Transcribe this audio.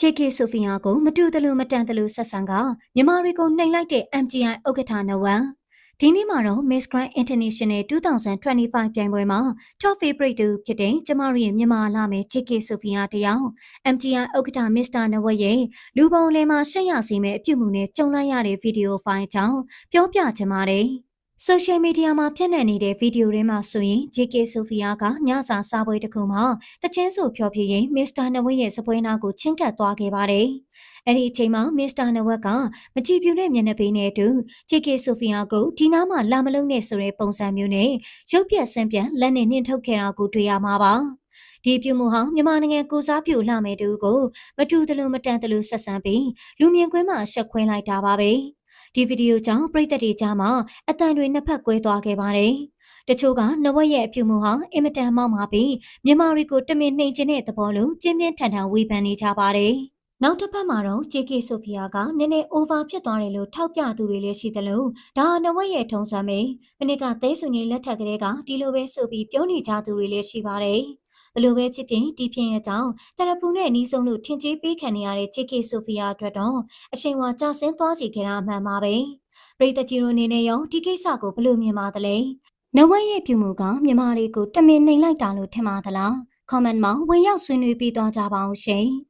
ချေကေဆိုဖီယာကိုမတူတလူမတန်တလူဆက်ဆံကမြန်မာတွေကိုနှိမ်လိုက်တဲ့ MGI ဥက္ကဋ္ဌနဝံဒီနေ့မှာတော့ Miss Grand International 2025ပြိုင်ပွဲမှာ Top Favorite တူဖြစ်တဲ့ကျမတို့ရဲ့မြန်မာလာမယ်ချေကေဆိုဖီယာတယောက် MGI ဥက္ကဋ္ဌ Mr. နဝရဲ့လူပုံလယ်မှာရှက်ရစီမဲ့အပြုတ်မှုနဲ့ကြုံလိုက်ရတဲ့ဗီဒီယိုဖိုင်အကြောင်းပြောပြချင်ပါတယ်။ social media မှာပြန့်နှံ့နေတဲ့ဗီဒီယိုတွေမှာဆိုရင် JK Sophia ကညစာစားပွဲတစ်ခုမှာတချင်းဆိုဖျော်ဖြေရင် Mr. နဝရဲ့စပွဲနာကိုချင်းကပ်သွားခဲ့ပါတယ်။အဲ့ဒီအချိန်မှာ Mr. နဝကမကြည်ပြူတဲ့မျက်နှာပေးနဲ့အတူ JK Sophia ကိုဒီနားမှာလာမလုံးနဲ့ဆိုတဲ့ပုံစံမျိုးနဲ့ရုပ်ပြက်ဆန်းပြန်လက်နဲ့နှင်ထုတ်ခဲ့တာကိုတွေ့ရမှာပါ။ဒီပြုမှုဟာမြန်မာနိုင်ငံကိုစားပြုလာမယ်တူကိုမတူတလူမတန်တလူဆက်ဆံပြီးလူမြင်ကွင်းမှာရှက်ခွင်းလိုက်တာပါပဲ။ ဒီဗီဒီယိုကြောင့်ပြည်သက်တွေကြားမှာအတန်တွေနှစ်ဖက်ကွဲသွားခဲ့ပါတယ်။တချို့ကနဝက်ရဲ့အပြုမှုဟာအင်မတန်မောက်မာပြီးမြန်မာတွေကိုတမင်နှိမ်ချင်တဲ့သဘောလိုပြင်းပြင်းထန်ထန်ဝေဖန်နေကြပါတယ်။နောက်တစ်ဖက်မှာတော့ JK ဆိုဖီယာကနည်းနည်း over ဖြစ်သွားတယ်လို့ထောက်ပြသူတွေလည်းရှိတယ်လို့ဒါနဝက်ရဲ့ထုံးစံပဲမနစ်ကသိစုငိလက်ထက်ကလေးကဒီလိုပဲဆိုပြီးပြောနေကြသူတွေလည်းရှိပါတယ်။ ဘလို့ပဲဖြစ်ဖြစ်ဒီဖြစ်ရဲ့ကြောင့်တရဖူနဲ့နီးဆုံးလို့ထင်ကြီးပေးခံနေရတဲ့ JK ဆိုဖီယာအတွက်တော့အချိန်ဝါကြာဆင်းသွားစီခဲ့တာအမှန်ပါပဲ။ပရိသတ်ကြီးတို့အနေနဲ့ရောဒီကိစ္စကိုဘလို့မြင်ပါသလဲ။နဝက်ရဲ့ပြုမှုကမြန်မာတွေကိုတမင်နှိမ်လိုက်တာလို့ထင်ပါသလား။ comment မှာဝင်ရောက်ဆွေးနွေးပြီးသွားကြပါအောင်ရှင်။